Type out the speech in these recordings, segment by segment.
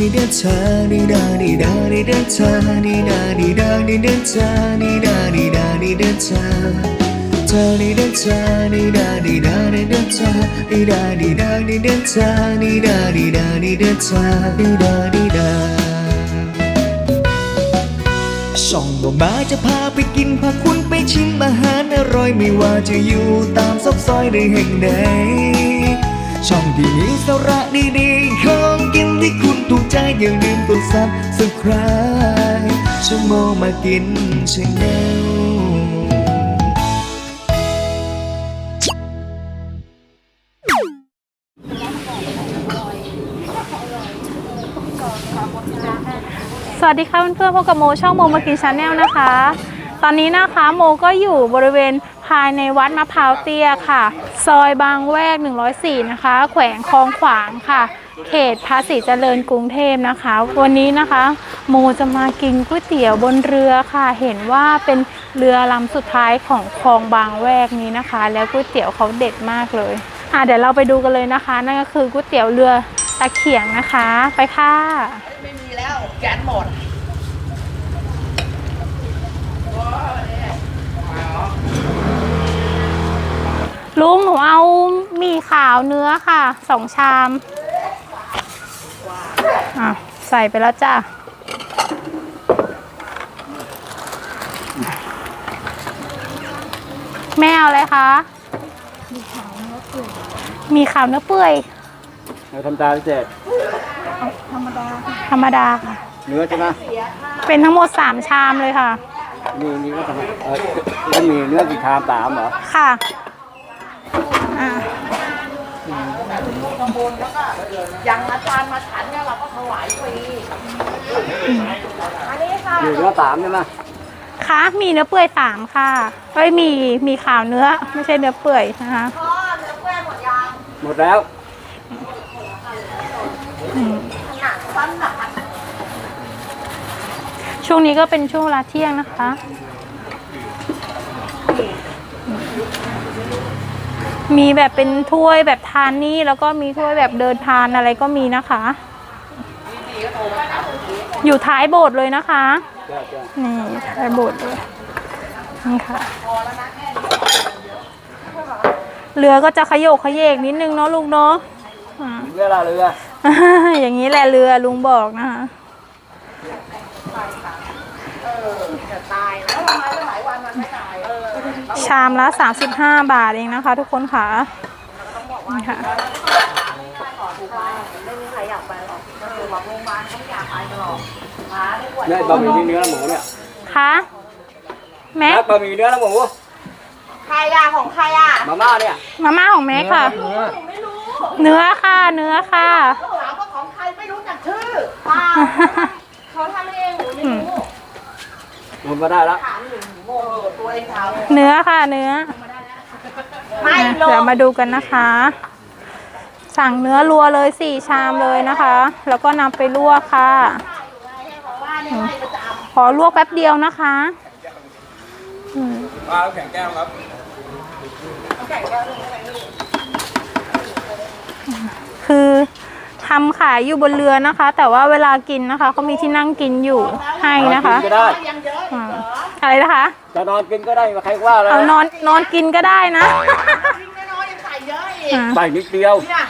ดีเดชาดีดาดีดาดีเดชาดีดาดีดาดีเดชาดีดาดีดาดีเดชาเธอดีเดชาดีดาดีดาดีเดชาดีดาดีดาดีเดชาดีดาดีดาดีเดชาดีดาดีดาช่องบ่มาจะพาไปกินพาคุณไปชิมอาหารอร่อยไม่ว่าจะอยู่ตามซอกซอยใดแห่งใด ช่องที่มีสาระดีๆของกินที่คุณถูกใจอย่าลืมกดซับสไคร b e ช่องโมมากินชาแนลสวัสดีค่ะเพื่อนๆพบกับโมช่องโมมากินชาแนลนะคะ ตอนนี้นะคะโมก็อยู่บริเวณ ภายในวัดมะพร้าวเตี้ยค่ะ ซอยบางแวก 104 นะคะ แขวงคลองขวางค่ะ เขตภาษีเจริญกรุงเทพนะคะ วันนี้นะคะ โมจะมากินก๋วยเตี๋ยวบนเรือค่ะ เห็นว่าเป็นเรือลำสุดท้ายของคลองบางแวกนี้นะคะ แล้วก๋วยเตี๋ยวเขาเด็ดมากเลยอะเดี๋ยวเราไปดูกันเลยนะคะ นั่นก็คือก๋วยเตี๋ยวเรือตะเขียงนะคะ ไปค่ะ ไม่มีแล้วแก๊สหมด ลุงหนูเอาหมี่ขาวเนื้อค่ะสองชามอะใส่ไปแล้วจ้ะแม่เอาอะไรคะมีขาวเนื้อเปื่อยเราทำตาพิเศษธรรมดาค่ะ เนื้อใช่ไหมเป็นทั้งหมดสามชามเลยค่ะ นี่นี่ก็ทำเออแล้วมีเนื้อกี่ชามสามเหรอ ค่ะ อะอย่างอาจารย์มาฉันเนี่ยเราก็ถวายฟรีอันนี้ค่ะมีเนื้อสามใช่ไหมคะมีเนื้อเปื่อยสามค่ะเอ้ยมีมีขาวเนื้อ ไม่ใช่เนื้อเปื่อยนะคะพ่อเนื้อแป้งหมดยางหมดแล้วหนักสั้นหนักช่วงนี้ก็เป็นช่วงเวลาเที่ยงนะคะ มีแบบเป็นถ้วยแบบทานนี่แล้วก็มีถ้วยแบบเดินทานอะไรก็มีนะคะ อยู่ท้ายโบสถ์เลยนะคะจ้าจ้านี่ท้ายโบสถ์เลยนี่ค่ะเรือก็จะขยโยกขยเยกนิดนึงเนาะลุงเนาะอ่าเรือละเรือ อย่างนี้แหละเรือลุงบอกนะคะ ชามละ 35 บาทเองนะคะ ทุกคนค่ะนี่ค่ะไม่มีใครอยากไปหรอกเออบอกโรงพยาบาลเขาไม่อยากไปกันหรอกมาได้ปวดเนี่ยบะหมี่ที่เนื้อและหมูเนี่ยคะแม็กแล้วบะหมี่เนื้อและหมูใครอะของใครอะมาม่าเนี่ยมาม่าของแม็กค่ะหนูไม่รู้เนื้อค่ะ เนื้อค่ะเขาถามว่าของใครไม่รู้จักชื่อเปล่าเขาทำเองหนูไม่รู้หมดมาได้แล้วถามหนูหนูโง่ตัว เองทำเนื้อค่ะเนื้อไม่อะลเดี๋ยวงมาดูกันนะคะ สั่งเนื้อรัวเลยสี่ชามเลยนะคะ แล้วก็นำไปลวกค่ะว่าเนี่ยไม่ประจขอลวกแป๊บเดียวนะคะอืมปลาแข็งแก้วครับคือทำขายอยู่บนเรือนะคะ แต่ว่าเวลากินนะคะเขามีที่นั่งกินอยู่ให้นะคะกินก็ได้ำยังเยอะอีอ่ากอะไรนะคะ จะนอนกินก็ได้ใครว่าอะไรเอานอนนอนกินก็ได้นะทิ้งน้อยๆยังใส่เยอะอีกอ่าใส่นิดเดียวเนี่ย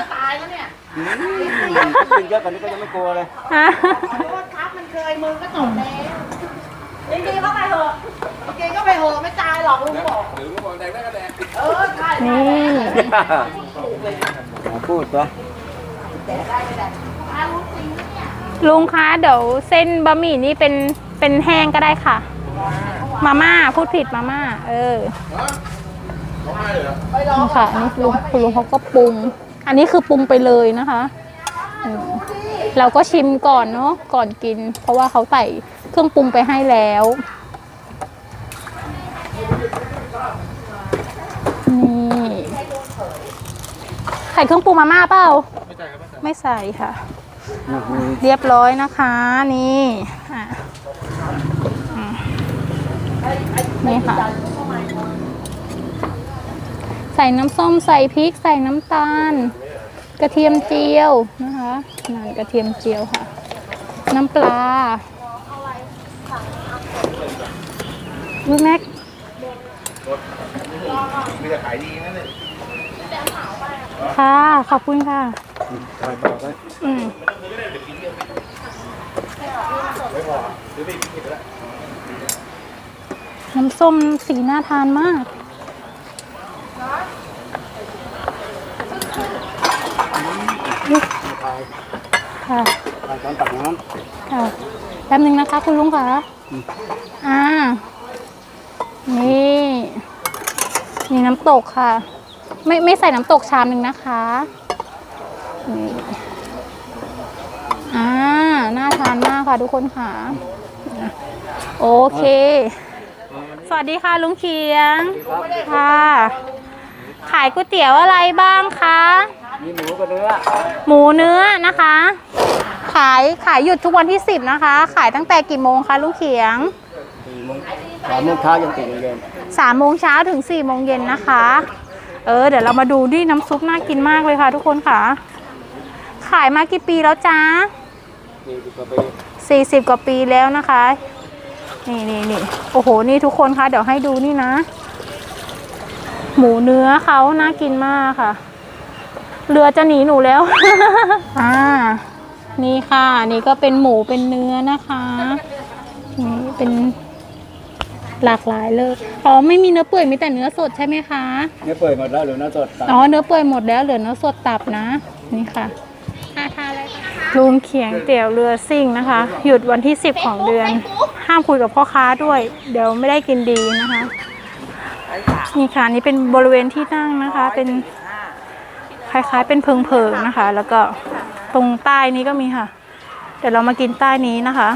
จะตายแล้วเนี่ยอืมกินเยอะกว่านี้ก็ยังไม่กลัวเลยอะขอโทษครับมันเคยมือก็ตกแล้วจริงๆเข้าไปเถอะจริงๆก็ไปเถอะไม่ตายหรอกลุงบอกหรือลุงบอกแดงได้ก็แดงเออใช่นี่พูดตัวลุงคะเดี๋ยวเส้นบะหมี่นี่เป็นเป็นแห้งก็ได้ค่ะ มาม่าพูดผิดมาม่า เออนี่ค่ะอันนี่ลุงคุณลุงเขาก็ปรุง อันนี้คือปรุงไปเลยนะคะอืมเราก็ชิมก่อนเนาะก่อนกิน เพราะว่าเขาใส่เครื่องปรุงไปให้แล้วนี่ใส่เครื่องปรุงมาม่าเปล่าไม่ใส่ค่ะ เรียบร้อยนะคะ นี่อะอืม นี่ค่ะ ใส่น้ำส้มใส่พริกใส่น้ำตาล กระเทียมเจียวนะคะนานกระเทียมเจียวค่ะ น้ำปลาลูกแม็กมีแต่ขายดีนั่นเลยค่ะ ขอบคุณค่ะทำไมบอกได้อืมน้ำส้มสีน่าทานมากขายค่ะขายตอนตักน้ค่ะแป๊บนึงนะคะคุณลุงค่ะ อ่า นี่มีน้ำตกค่ะ ไม่ไม่ใส่น้ำตกชามหนึ่งนะคะนี่อ่า น่าทานมากค่ะทุกคนค่ะ โอเค สวัสดีค่ะลุงเขียงค่ะ ขายก๋วยเตี๋ยวอะไรบ้างคะำมีหมูกับเนื้อ หมูเนื้อนะคะ ขายขายหยุดทุกวันที่10นะคะ ขายตั้งแต่กี่โมงคะลุงเขียงสี่โมงสามโมงเช้ายังติดเรียน3โมงเช้าถึง4โมงเย็นนะคะ เออเดี๋ยวเรามาดูดิน้ำซุปน่ากินมากเลยค่ะ ทุกคนค่ะ ขายมากี่ปีแล้วจ้าสี่สิบกว่าปี40กว่าปีแล้วนะคะ นี่นี่นี่โอ้โห นี่ทุกคนคะเดี๋ยวให้ดูนี่นะ หมูเนื้อเขาน่ากินมากค่ะ เรือจะหนีหนูแล้ว อ่า นี่ค่ะ นี่ก็เป็นหมูเป็นเนื้อนะคะ นี่เป็นหลากหลายเลย อ๋อ ไม่มีเนื้อเปื่อย มีแต่เนื้อสดใช่ไหมคะ เนื้อเปื่อยหมดแล้วหรือเนื้อสดตัดอ๋อ เนื้อเปื่อยหมดแล้วเหลือเนื้อสดตับนะ นี่ค่ะ ลุงเขียงเตี๋ยวเรือซิ่งนะคะ หยุดวันที่ 10 ของเดือน ห้ามคุยกับพ่อค้าด้วย เดี๋ยวไม่ได้กินดีนะคะ นี่ค่ะนี่เป็นบริเวณที่นั่งนะคะ เป็นคล้ายๆ เป็นเพิงๆนะคะ แล้วก็ตรงใต้นี้ก็มีค่ะ เดี๋ยวเรามากินใต้นี้นะคะ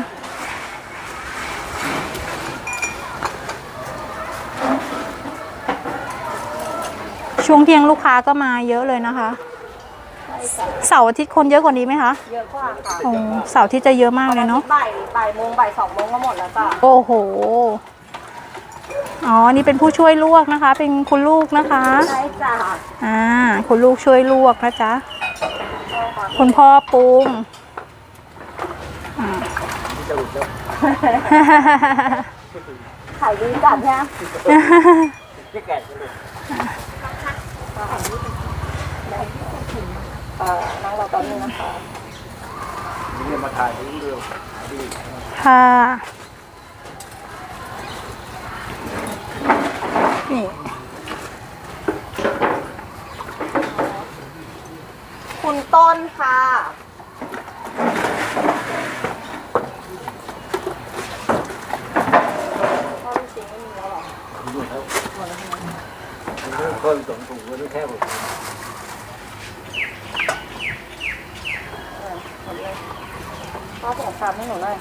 ช่วงเที่ยงลูกค้าก็มาเยอะเลยนะคะ เสาร์อาทิตย์คนเยอะกว่านี้ไหมคะ เยอะกว่าค่ะโอ้เสาร์อาทิตย์จะเยอะมากเลยเนาะบ่ายบ่ายโมงบ่ายสองโมงก็หมดแล้วจ้ะโอ้โห อ๋อ นี่เป็นผู้ช่วยลวกนะคะ เป็นคุณลูกนะคะ ใช่จ้ะอ่า คุณลูกช่วยลวกนะจ๊ะ คุณพ่อปรุงอ่าขายดีจัดเนี่ยที่แก่กันเลย เอ่อนั่งรอแป๊บนึงนะคะ นี่มาถ่ายถึงเร็วดีค่ะนี่คุณต้นค่ะคนสองถุงก็แค่หม ดพ่อส่งคำให้หนูหน่อย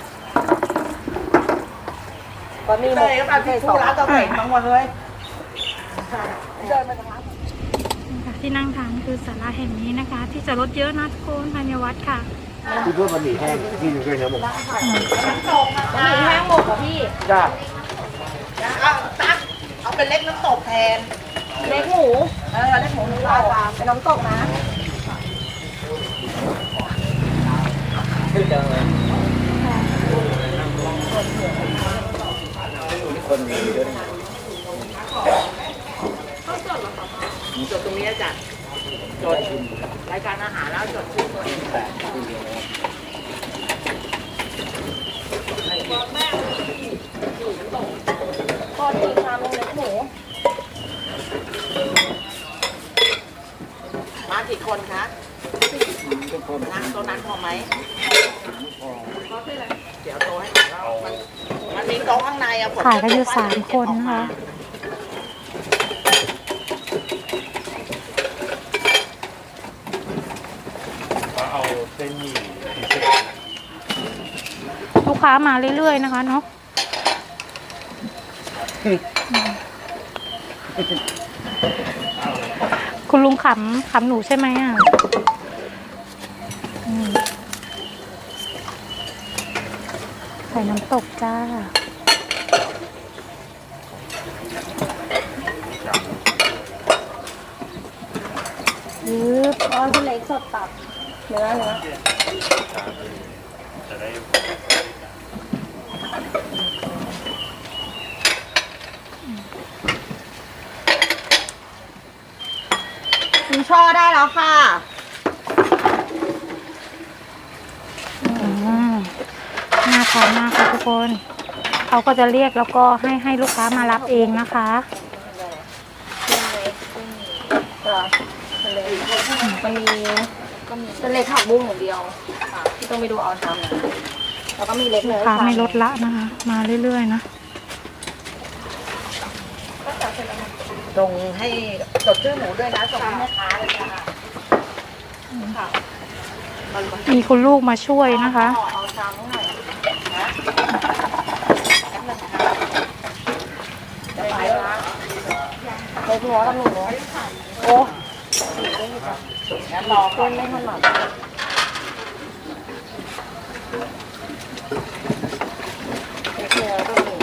ตอนนี้หมดก็ตามที่คู่ร้านตัวเองทั้งหมดเลยเดินมาตรงนั้นที่นั่งทานคือศาลาแห่งนี้นะคะ ที่จะรถเยอะนะทุกคนภายในวัดค่ะที่เพื่อนมันหนีแห้งที่อยู่ด้วยนะผมมีแห้งหมกเหรอพี่จ้าเอาตักเอาเป็นเล็กน้ำตกแทน เล็กหมูเออเล็กหมูนี่เราเป็นน้ำตกนะ ชื่อจังเลยคนมีเยอะนะจดตรงนี้จ้ะจดรายการอาหารแล้วจดชื่อตัวเองแต่ที่เดียวพอดีชามนึงเล็กหมูมากี่คนคะ ทุกคนนั่งโต๊ะนั้นพอไหมพอเดี๋ยวโต๊ะให้หน่อยแล้วมันมันมีโต๊ะข้างในอะผมขายกันอยู่สามคนนะคะเอาเส้นหมี่ลูกค้ามาเรื่อยๆนะคะเนาะคุณลุงขำขำหนูใช่ไหมอะอืม ใส่น้ำตกจ้ายึบอ๋อเส้นเล็กสดตับ เนื้อเนื้อคุณช่อได้แล้วค่ะอืมน่า ทานมากค่ะทุกคน เขาก็จะเรียกแล้วก็ให้ให้ลูกค้ามารับเองนะคะมันมีเส้นเล็กผักบุ้งอย่างเดียวค่ะที่ต้องไปดูเอาทำนะแล้วก็มีเล็กเนื้อลูกค้าไม่ลดละนะคะ มาเรื่อยๆนะตรงให้จดชื่อหนูด้วยนะส่งให้แม่ค้าเลยค่ะค่ะมีคุณลูกมาช่วยนะคะขอเอาชามหน่อยนะแป๊บนึงนะคะจะไปละ เล็กเนื้อกับหนูโอ้งั้นรอเพื่อนไม่ถนัดเนื้อกับหนู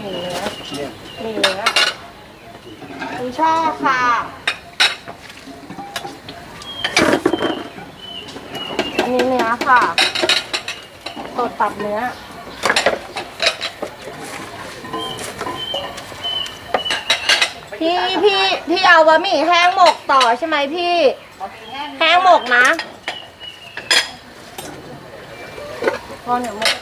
หมูเนื้อมูเนื้อคุณชอบค่ะอันนี้เนื้อค่ะสดตับเนื้อ พี่พี่พี่เอาบะหมี่แห้งหมกต่อใช่ไหมพี่ แห้งหมกนะพอเหนียวหมก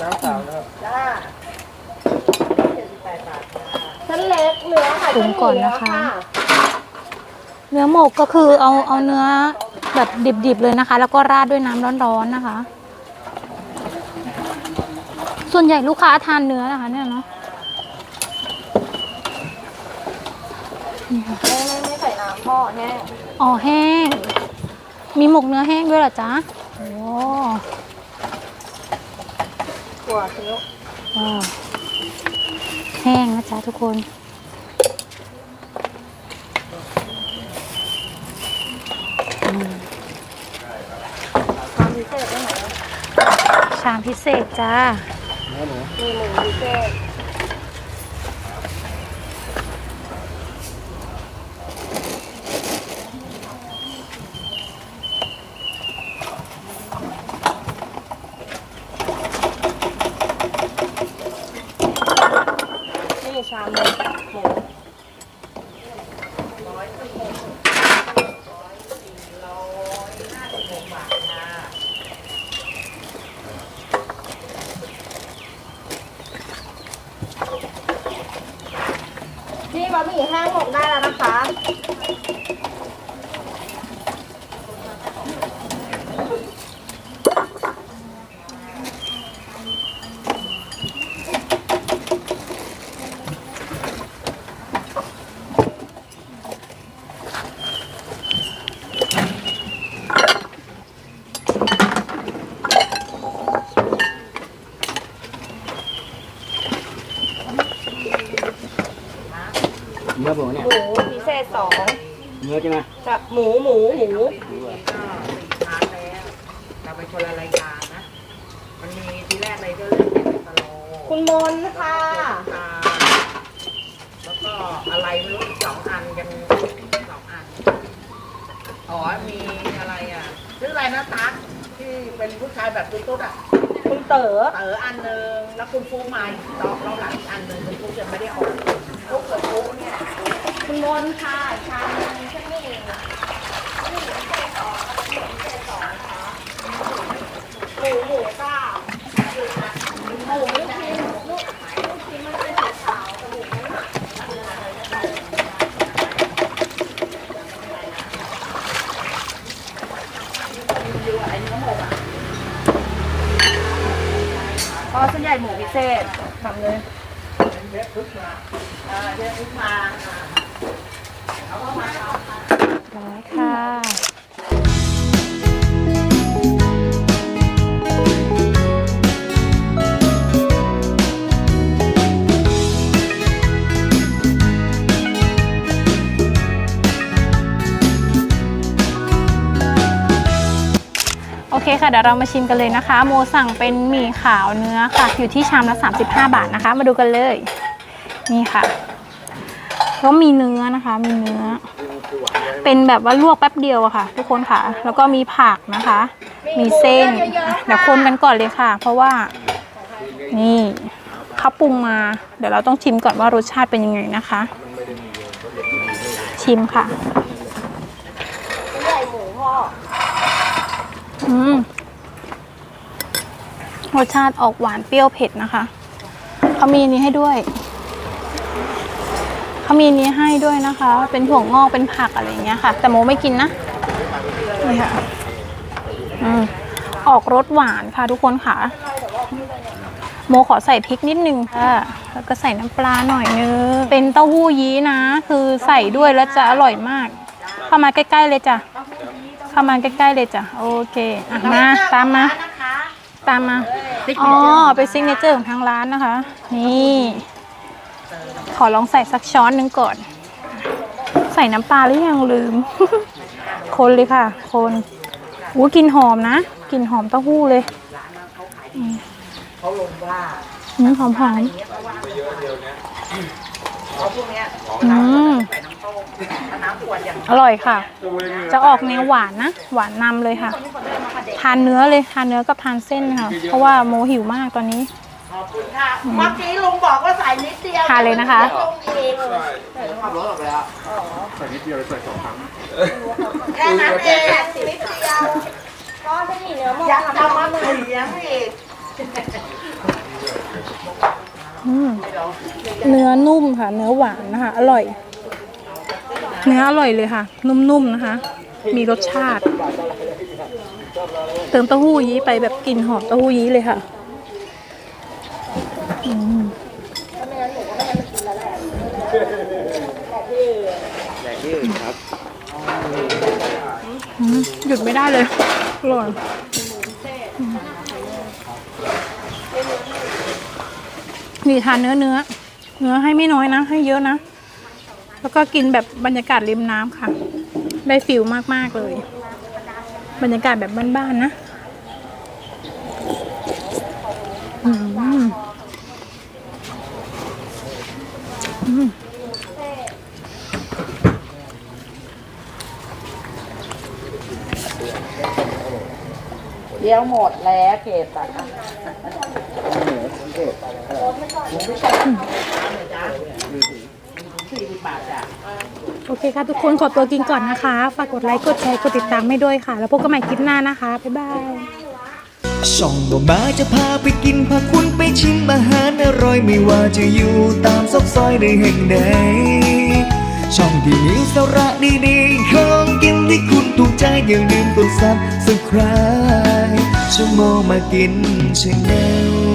น้ำสาวนะครับจ้าเส้นเล็กเนื้อค่ะปรุงก่อนนะคะ เนื้อหมกก็คือเอาเอาเนื้อแบบดิบๆเลยนะคะ แล้วก็ราดด้วยน้ำร้อนๆนะคะ ส่วนใหญ่ลูกค้าทานเนื้อนะคะเนี่ยเนาะนี่ค่ะไม่ไม่ไม่ใส่น้ำพ่อแห้งอ๋อแห้ง มีหมกเนื้อแห้งด้วยเหรอจ๊ะโอ้ถั่วซีอิ๊วว้าวแห้งนะจ๊ะทุกคนอืมความพิเศษได้ไหมชามพิเศษจ้า เนื้อหมู มีหมูพิเศษนี่ชามหมูหมู พี่บะหมี่แห้งหมกได้แล้วนะคะ เนื้อหมูเนี่ย หมูพิเศษสอง เนื้อใช่ไหม จะหมูหมูหมูร้านแล้วเราไปคนละรายการนะ มันมีทีแรกเลยก็เรื่องเป็นตะโลคุณมนค่ะตาแล้วก็อะไรไม่รู้อีกสองอันกันสองอัน อ๋อ มีอะไรอะชื่ออะไรนะตั๊กที่เป็นผู้ชายแบบตุ๊ดๆอะ คุณเต๋อเต๋ออันหนึ่งแล้วคุณฟูมาอีกรอบรอบหลังอีกอันหนึ่งคุณฟูยังไม่ได้ออกฟุกกับฟุกเนี่ยคุณมนค่ะชามนึงใช่ไหมหมูหมูค่ะหมูไม่ชิ้นลูกลูกชิ้นมันเป็นสีขาวแต่หมูไม่หมักอ๋อส่วนใหญ่หมูพิเศษทำเลยร้อยค่ะโอเค ค่ะเดี๋ยวเรามาชิมกันเลยนะคะ โมสั่งเป็นหมี่ขาวเนื้อค่ะ อยู่ที่ชามละ 35 บาทนะคะ มาดูกันเลย นี่ค่ะก็มีเนื้อนะคะ มีเนื้อ เป็นแบบว่าลวกแป๊บเดียวอะค่ะ ทุกคนค่ะ แล้วก็มีผักนะคะ มีเส้นเดี๋ยวคนกันก่อนเลยค่ะ เพราะว่า นี่เขาปรุงมา เดี๋ยวเราต้องชิมก่อนว่ารสชาติเป็นยังไงนะคะ ชิมค่ะ ใหญ่หมูพ่อ อืมรสชาติออกหวานเปรี้ยวเผ็ดนะคะเขามีนี้ให้ด้วยเขามีนนี้ให้ด้วยนะคะ เป็นถั่วงอกเป็นผักอะไรอย่างเงี้ยค่ะ แต่โมไม่กินนะนี่ค่ะอืมออกรสหวานค่ะทุกคนค่ะ โมขอใส่พริกนิดนึงค่ะแล้วก็ใส่น้ำปลาหน่อยนึงเป็นเต้าหู้ยี้นะ คือใส่ด้วยแล้วจะอร่อยมากเข้ามาใกล้ ๆ เลยจ้ะ เข้ามาใกล้ๆเลยจ้ะโอเคอะมาตามมานะคะตามมาอ๋อเป็นซิกเนเจอร์ของทางร้านนะคะ นี่ ขอลองใส่สักช้อนหนึ่งก่อน ใส่น้ำปลาหรือยังลืม คนเลยค่ะ คนอู้กลินหอมนะกลินหอมเต้าหู้เลยเขาลงว่าอืมหอมหอมเขาพวกเนี้ยอืม อย่างอร่อยค่ะ จะออกแนวหวานนะ หวานนำเลยค่ะ ทานเนื้อเลย ทานเนื้อกับทานเส้นค่ะ เพราะว่าโมหิวมากตอนนี้ขอบคุณค่ะ เมื่อกี้ลุงบอกว่าใส่นิดเดียวทานเลยนะคะลงอีกขับรถออกไปแล้วใส่นิดเดียวเลยใส่สองครั้งแค่นั้นเองนิดเดียวก็จะมีเนื้อหมดอยากจะมาเถียงอีกอืมเนื้อนุ่มค่ะ เนื้อหวานนะคะ อร่อย เนื้ออร่อยเลยค่ะ นุ่มๆนะคะ มีรสชาติ เติมเต้าหู้ยี้ไปแบบกลิ่นหอมเต้าหู้ยี้เลยค่ะอืมอืมหยุดไม่ได้เลยอร่อยอืมนี่ทานเนื้อเนื้อ เนื้อให้ไม่น้อยนะ ให้เยอะนะ แล้วก็กินแบบบรรยากาศริมน้ำค่ะ ได้ฟิลมากๆเลย บรรยากาศแบบบ้านๆนะอืมอืมเดี๋ยวหมดแล้วเก็บอะ โอเคค่ะทุกคนขอตัวกินก่อนนะคะ ฝากกดไลค์กดแชร์กดติดตามให้ด้วยค่ะ แล้วพบกันใหม่คลิปหน้านะคะ บ๊ายบายช่องบ่มาจะพาไปกินพาคุณไปชิมอาหารอร่อยไม่ว่าจะอยู่ตามซอกซอยในแห่งใดช่องที่มีสาระดีๆของกินที่คุณถูกใจอย่าลืมกดซับสไคร b e ชั่วโมงมากินชาแนล